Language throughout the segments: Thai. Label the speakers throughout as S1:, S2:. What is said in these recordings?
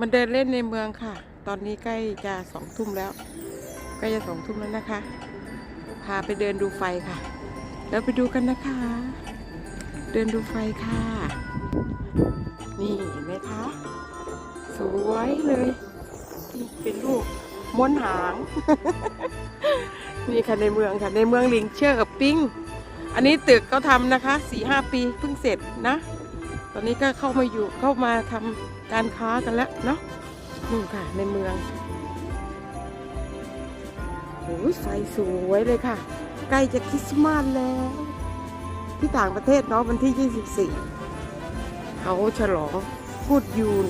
S1: มันเดินเล่นในเมืองค่ะ ตอนนี้ใกล้จะสองทุ่มแล้ว ใกล้จะสองทุ่มแล้วนะคะ พาไปเดินดูไฟค่ะ แล้วไปดูกันนะคะ เดินดูไฟค่ะ นี่เห็นไหมคะ สวยเลยนี่เป็นลูกม้วนหาง นี่ค่ะในเมืองค่ะ ในเมืองลิงเชอร์ปิ้ง อันนี้ตึกเขาทำนะคะสี่ห้าปีเพิ่งเสร็จนะ ตอนนี้ก็เข้ามาอยู่เข้ามาทำ การค้ากันแล้วเนาะนู่นค่ะในเมืองโอ้ยไฟสวยเลยค่ะ ใกล้จะคริสต์มาสแล้ว ที่ต่างประเทศเนาะวันที่ 24 เขาฉลองพูดยูน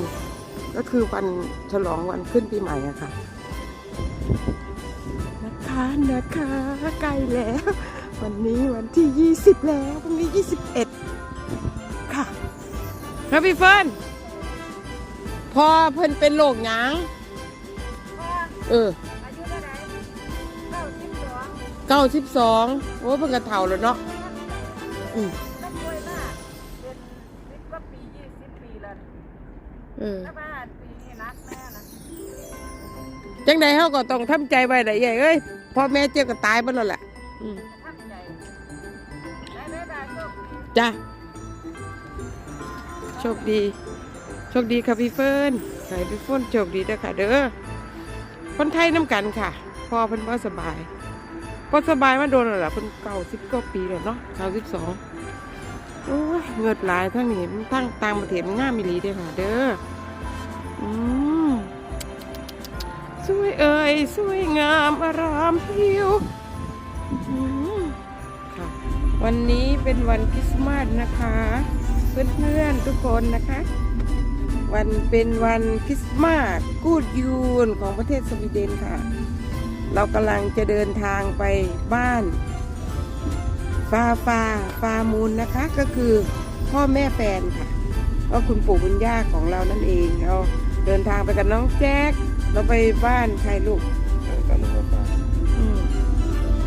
S1: ก็คือวันฉลองวันขึ้นปีใหม่อะค่ะ นะคะนะคะใกล้แล้ว วันนี้วันที่ 20 แล้ว วันนี้ 21 ค่ะครับพี่เฟิร์น พอเพิ่นเป็นโรคหยังเออ
S2: อายุเท่าไหร่เก้าสิบสอง
S1: เก้าสิบสองโอ้เพิ่นกระเฒ่าแล้วเนาะอืม
S2: แล้วป่วยมากเป็นสิบกว่าปียี่สิบปีแล้ว
S1: เออ
S2: แล้วมาปีนี้นักแม่นะ
S1: จังใดเฮาก็ต้องทำใจไว้ได้ใหญ่เอ้ยพ่อแม่เจ็บก็ตายไปแล้วแหละอืม
S2: จะทำใจได้ได้ได้โชคดี
S1: จ้ะโชคดีโช คดีค่ะพี่เฟิร์นขอให้พี่เฟิร์นโชคดีด้วค่ะเด้อ คนไทยน้ำกันค่ะ พอเพิ่นบ่สบายพอสบายมาโดนแล้วล่ะเพิ่นเก้าสิบกว่าปีแล้วเนาะเก้าสิบสองโอ้ยเงิดหลายทั้งนี้ทั้งต่างประเทศมันงามอีลีเด้อค่ะ เด้อ อืมสวยเอ่ยสวยงามอารามพิวค่ะวันนี้เป็นวันคริสต์มาสนะคะ เพื่อนๆทุกคนนะคะ วันเป็นวันคริสต์มาสกูดยูนของประเทศสวีเดนค่ะ เรากำลังจะเดินทางไปบ้านฟาฟาฟามูลนะคะ ก็คือพ่อแม่แฟนค่ะก็คุณปู่คุณย่าของเรานั่นเองเราเดินทางไปกับน้องแจ๊คเราไปบ้านใครลูกอืม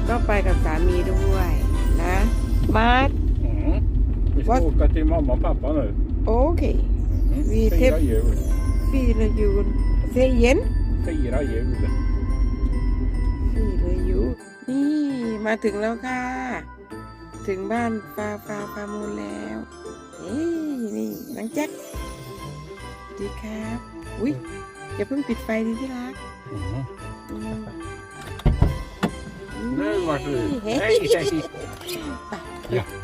S1: ก็ไปกับสามีด้วยนะมาร์ท
S3: Mm. Vi ska
S1: Vad?
S3: åka till mamma och pappa nu.
S1: โอ เค
S3: Mm.
S1: Vi
S3: Fira
S1: träff-
S3: jul.
S1: ฟีละยูนเซเย็น
S3: Fira jul.
S1: ฟีละยูนี่มาถึงแล้วค่ะ ถึงบ้านฟาฟาฟามูลแล้วเอ้ยนี่นังแจ็คสวัสดีครับ อุ้ยอย่าเพิ่งปิดไฟดีที่รัก
S3: Mm.
S1: อืม
S3: Nu varsågod.
S1: เฮ้
S3: Hej,
S1: ย
S3: hej.
S1: ไป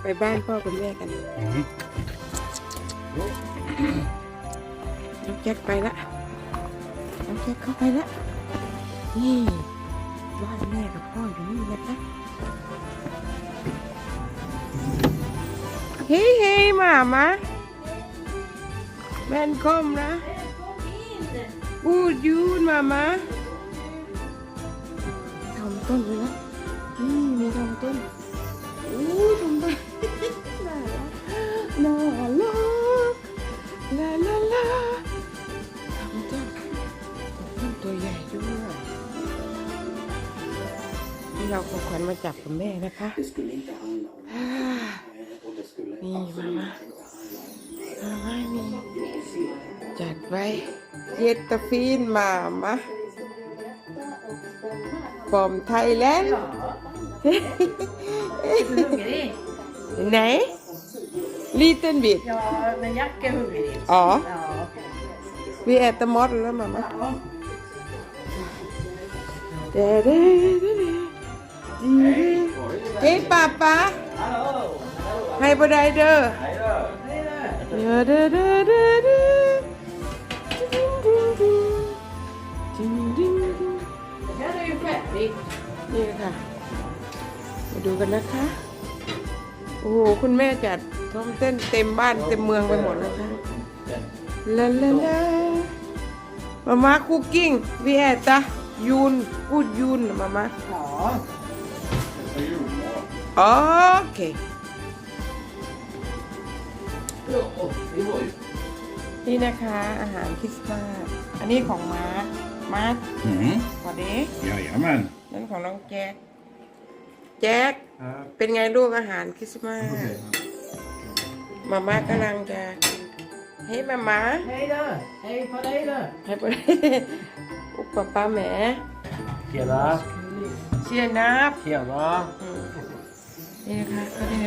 S1: ไปบ้านพ่อกับแม่กัน
S3: Mm.
S1: น้องแจ็คไปละน้องแจ็คเข้าไปละนี่บ้านแม่กับพ่ออยู่นี่นะคะเฮ้ยเฮ้ยมามาแมนคอมนะพูดยูนมามาทำต้นเลยนะนี่มีทำต้นอู้ทำต้นน่ารักน่ารักลาลาลา ต้นตัวใหญ่ด้วยนี่เราของขวัญมาจับกับแม่นะคะอ่านี่มามามามานี่จัดไว้เยตตาฟีนมามาฟอมไทยแลนด์ไหน Little bit
S2: Ja, men Jack är hungrig.
S1: อ๋อ
S2: Ja.
S1: Vi äter เด้เด้เด้เจ๊ป้าปะาให้บ่ได้เด้อเด้อเด้
S2: อเด้อ
S1: เด้อเด้อ
S2: ดิ้ง
S1: ยค่ะ มาดูกันนะคะ โอ้โห คุณแม่จัดท้องเต้นเต็มบ้านเต็มเมืองไปหมดแล้ค่ะลาลาลามาม่าคุกกิ้งวีแอจ้ะ ยูนกูดยูนมาม่า
S2: Ja.
S3: Det är julmat.
S1: โอเคนี่นะคะอาหารคริสต์มาสอันนี้ของมาร์คมาร์ค
S3: Mm.
S1: ขอเด้
S3: Jajamän.
S1: นั่นของน้องแจ็คแจ็คเป็นไงลูกอาหารคริสต์มาสมาม่ากำลังจะกิน Hej mamma.
S2: Hej då! Hej på dig då!
S1: Hej på dig. Och pappa med.
S3: Tjena.
S1: Tjena.
S3: Tjena.
S1: อืมนี่นะคะก็ได้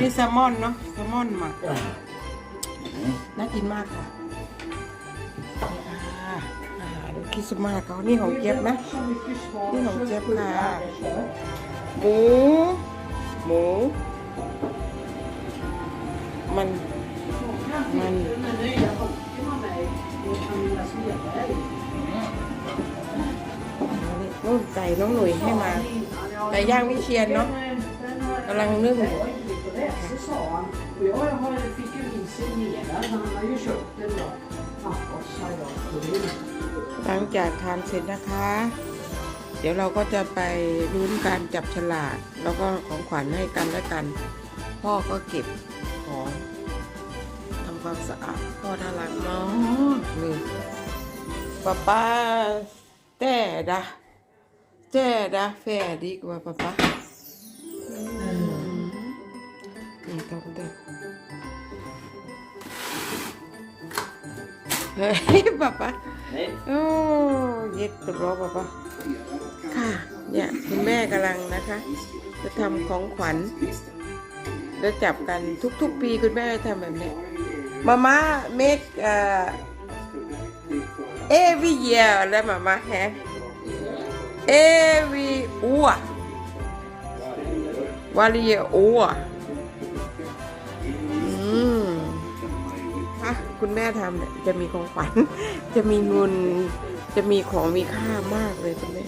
S1: นี่แซลมอนเนาะแซลมอนหมักน่ากินมากค่ะนี่ค่ะอาหารคริสต์มาสเขานี่ของเจี๊ยบนะนี่ของเจี๊ยบค่ะหมูหมูมันมัน นู่นไก่น้องหนุ่ยให้มาไก่ย่างวิเชียนเนาะกำลังนึ่งหลังจากทานเสร็จนะคะ เดี๋ยวเราก็จะไปรุ้นการจับฉลากแล้วก็ของขวัญให้กันและกัน พ่อก็เก็บของ ความสะอาดพ่อน่ารักมากนี่ป้าป้าแต่ดะแต่ดะแฟดีกว่าป้าป้าอืมนี่ต้องเด็กเฮ้ยป้าป้าโอ้เย็ดตัวรอป่ะปะค่ะเนี่ยคุณแม่กำลังนะคะ จะทำของขวัญแล้วจับกันทุกๆ ปีคุณแม่จะทำแบบนี้ มาม่า make เอ่อ every year แล้วมาม่าแฮะ every อัววาลีอัวอืมค่ะคุณแม่ทำเนี่ยจะมีของขวัญ จะมีเงินจะมีของมีค่ามากเลยคุณแม่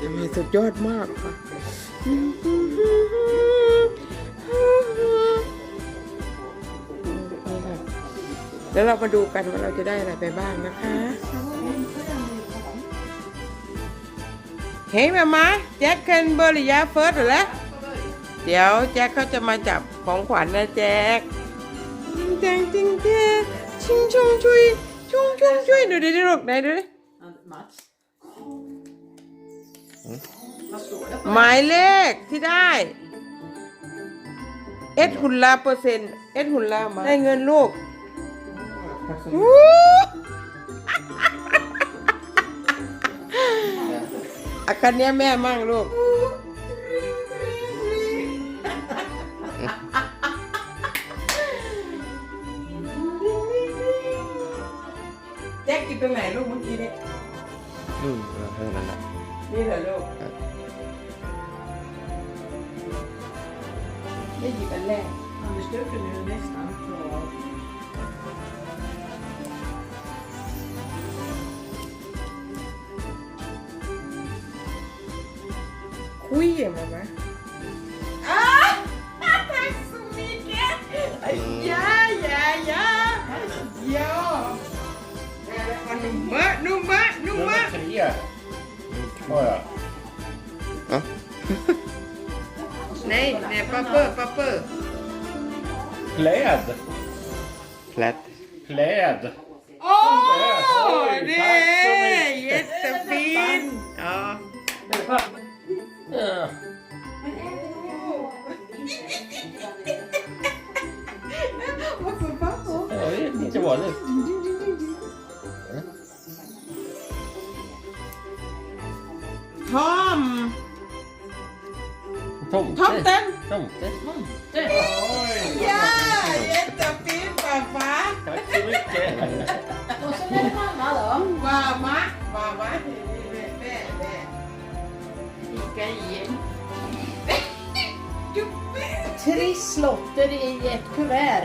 S1: ทำให้สุดยอดมากค่ะ แล้วเรามาดูกันว่าเราจะได้อะไรไปบ้างนะคะ เฮ้ยมามาแจ็คเคนเบอร์ริยาเฟิร์สหรอเดี๋ยวแจ็คเขาจะมาจับของขวัญนะแจ็คจริงจังจริงแท้ชิงชงช่วยชงชงช่วยดูดิดิลูกไหนดูดิหมายเลขที่ได้เอ็ดหุ่นลาเปอร์เซ็นต์เอ็ดหุ่นลามาได้เงินลูก อาการเนี้ยแม่มั่งลูก คุย
S4: อะ
S1: mamma. Ah! Tack så mycket! Ja, ja, ja! Ja! Ja, nummer, nummer, nummer!
S3: Nummer tre. Har jag.
S1: Nej, nej, papper, papper. เอ
S3: อเอ้ย
S1: นี่
S3: จะบ
S1: อกเล
S3: ยท
S2: อม ทมทอ
S1: มเต้น ทมเต้
S2: น ett kuvert.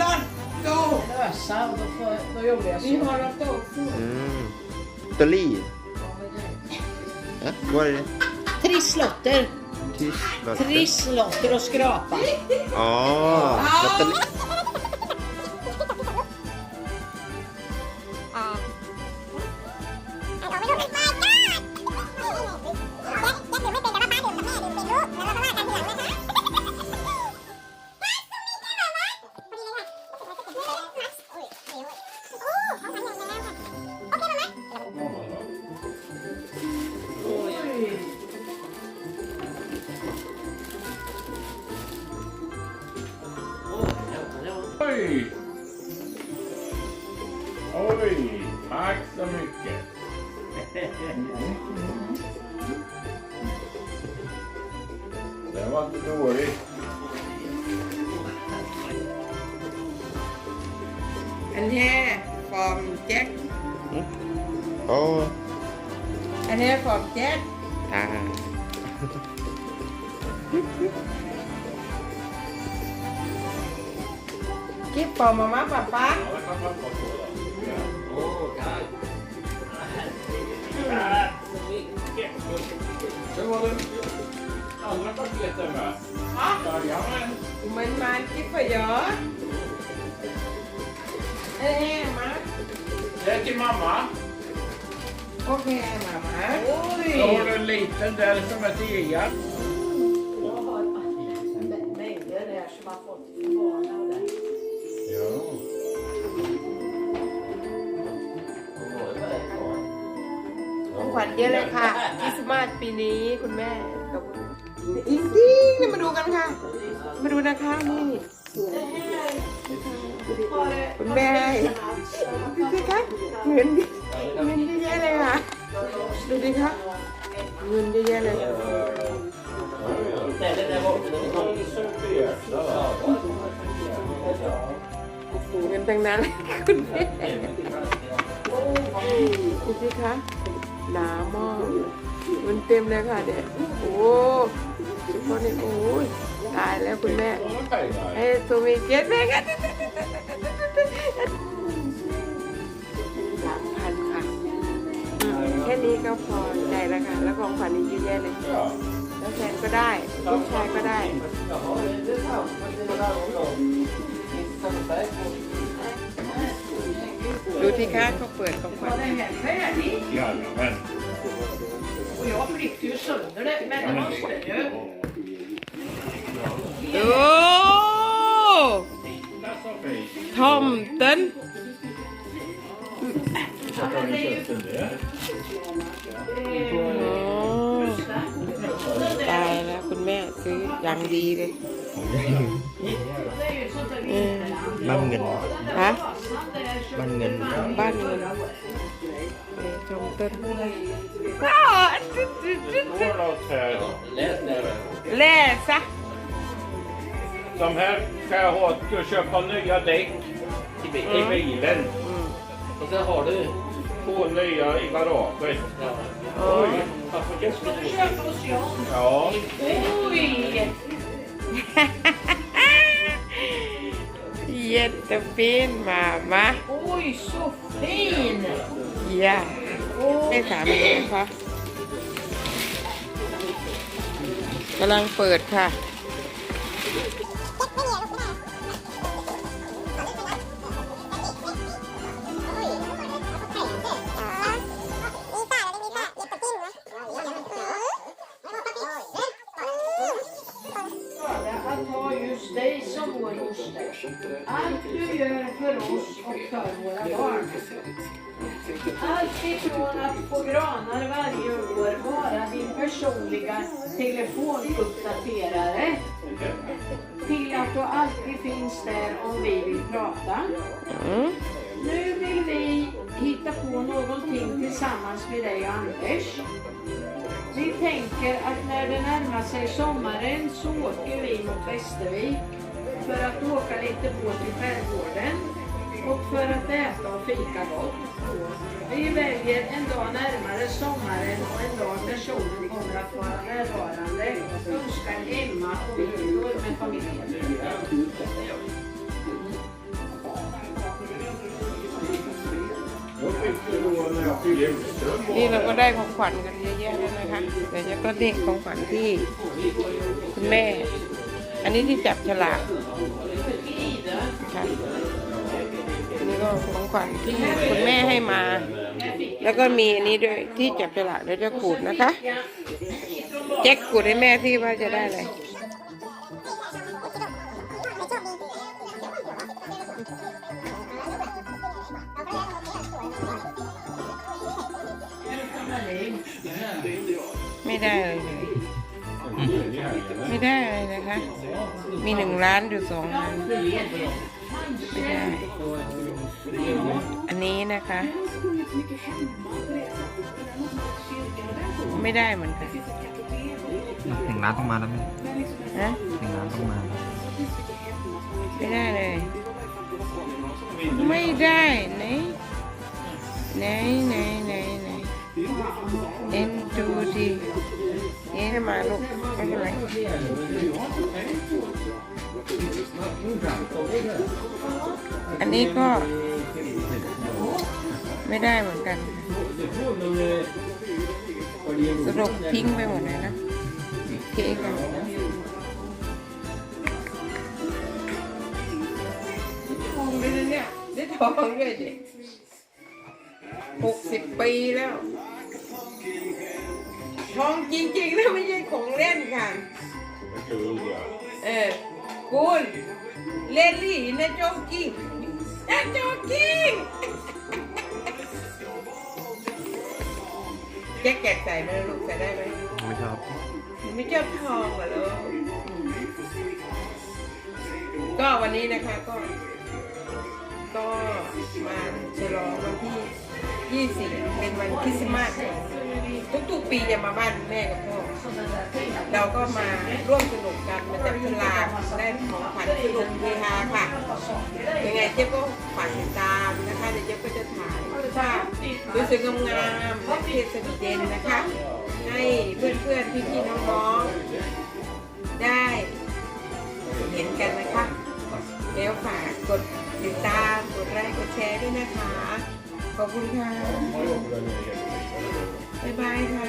S1: Lotto!
S2: Lösa och då, får, då gjorde jag
S1: Vi
S2: så.
S1: har lotto.
S4: อืมลอตเตอรี่ฮะว่าอะไร
S2: Trisslotter.
S4: ที่ลอตเตอรี่
S2: Trisslotter och skrapa.
S4: อ๋อ ลอตเแจ็
S1: ค
S4: โอ้
S1: อันนี้ฟอร์มแจ็ค
S4: อ่า
S1: คลิปฟอร์มมาม่าป๊าป๊า
S3: Ja, det kan man ta på då.
S5: Åh, tack.
S3: Tack så mycket. Hur var det andra paketet med? Jajamän.
S1: เหมือนมันคลิป för jag เอ้ยมา
S3: Det är till mamma.
S1: โอเคมามา
S3: Så har du en liten där som är till Ian.
S2: Jag har mängder där som har fått till barnen och där.
S3: Ja.
S5: Vad var det för ett barn?
S1: ของขวัญเยอะเลยค่ะคริสต์มาสปีนี้คุณแม่กับอิงดิ้งนี่มาดูกันค่ะ มาดูนะคะนี่ คุณแม่ดูสิคะเงินเงินเยอะแยะเลยค่ะดูดิคะเงินเยอะแยะเลยเงินทั้งนั้นคุณแม่ดูสิคะหนามากเงินเต็มเลยค่ะเนี่ยโอ้เฉพาะเนี่โอ้ยตายแล้วคุณแม่
S3: Sådana pengar.
S1: ไอ้ตัวมีเจ็ดแม่กัน นี่ก็พอใจแล้วค่ะ แล้วของขวัญอีกเยอะแยะเลย แล้วแฟนก็ได้ ลูกชายก็ได้ ดูที่ค้าเขาเปิดของขวัญ
S3: Jajamän.
S2: Och jag klippte ju sönder det, men det måste ju.
S1: ดู Tomten! ต้น
S3: Sätta den i köttet där.
S1: โอ้ตายแล้วคุณแม่ซื้ออย่างดีเลย
S2: Det är ju sånt där
S1: อืม
S4: บ้านเงิน
S1: ฮะ
S4: บ้านเงิน
S1: บ้านเงินเออทอมเต้นอ้าว
S3: Står något här.
S5: Läs det.
S1: แล่ซะ
S3: De här ska jag ha till att köpa nya däck i bi- i bilen.
S1: อืม
S5: Och sen har du...
S3: Två nya i garaget.
S5: Ja.
S3: Oj, varför det
S2: Ska du köpa hos Jan?
S3: Ja,
S2: Oj!
S1: Jättefin mamma.
S2: Oj, så fin!
S1: Ja. ไม่สามีนะคะกำลังเปิดค่ะ
S2: Allt ifrån att få granar varje år, vara din personliga telefonuppdaterare, till att du alltid finns där om vi vill prata.
S1: Mm.
S2: Nu vill vi hitta på någonting tillsammans med dig och Anders. Vi tänker att när det närmar sig sommaren så åker vi mot Västervik för att åka lite båt i skärgården och för att äta och fika gott. Vi väljer en dag närmare sommaren och en dag när solen kommer att vara närvarande. Önskar Emma och Viktor med familjen.
S3: då fick du då när jag fyllde julström.
S1: นี่เราก็ได้ของขวัญกันเยอะแยะเลยนะคะเดี๋ยวจะก็นี่ของขวัญที่คุณแม่ อันนี้ที่จับฉลากค่ะอันนี้ ก็ของขวัญที่คุณแม่ให้มา แล้วก็มีอันนี้ด้วยที่จับฉลากแล้วจะขูดนะคะแจ็คขูดให้แม่ที่ว่าจะได้อะไรไม่ได้เลยเลยไม่ได้เลยนะคะ มีหนึ่งล้านอยู่สองล้านไม่ได้ อันนี้นะคะ ไม่ได้เหมือนกัน
S6: ถึงร้านต้องมาแล้วไหม
S1: นะ
S6: ถึงร้านต้องมาแล้ว
S1: ไม่ได้เลย ไม่ได้ไหนไหนไหนไหนไหนเอ็นดูดีนี่ให้มาลูกไม่เป็นไร อันนี้ก็ไม่ได้เหมือนกัน สรุปทิ้งไปหมดเลยนะเค้กอะทองเลยนะเนี่ยได้ทองด้วยดิหกสิบปีแล้ว ทองจริงๆแล้วไม่ใช่ของเล่นค่ะ เออ คุณเลลี่นะโจกกิ้งนะโจกกิ้งแจ็คแกะใส่ไหมลูกใส่ได้ไหม
S6: ไม่ชอบ
S1: ไม่ชอบทองเหรอลูกก็วันนี้นะคะก็ ก็มาฉลองวันที่20เป็นวันคริสต์มาส ทุกๆปีจะมาบ้านแม่กับพ่อ เราก็มาร่วมสนุกกันมาจับฉลากได้ของขวัญสนุกเฮฮาค่ะยังไงเจ๊ก็ฝากติดตามนะคะเดี๋ยวเจ๊ก็จะถ่ายภาพสวยๆงามๆและเทศสวีเดนนะคะ ให้เพื่อนๆพี่ๆน้องๆได้เห็นกันนะคะแล้วฝากกดติดตามกดไลค์กดแชร์ด้วยนะคะ ขอบคุณค่ะ บ๊ายบายค่ะ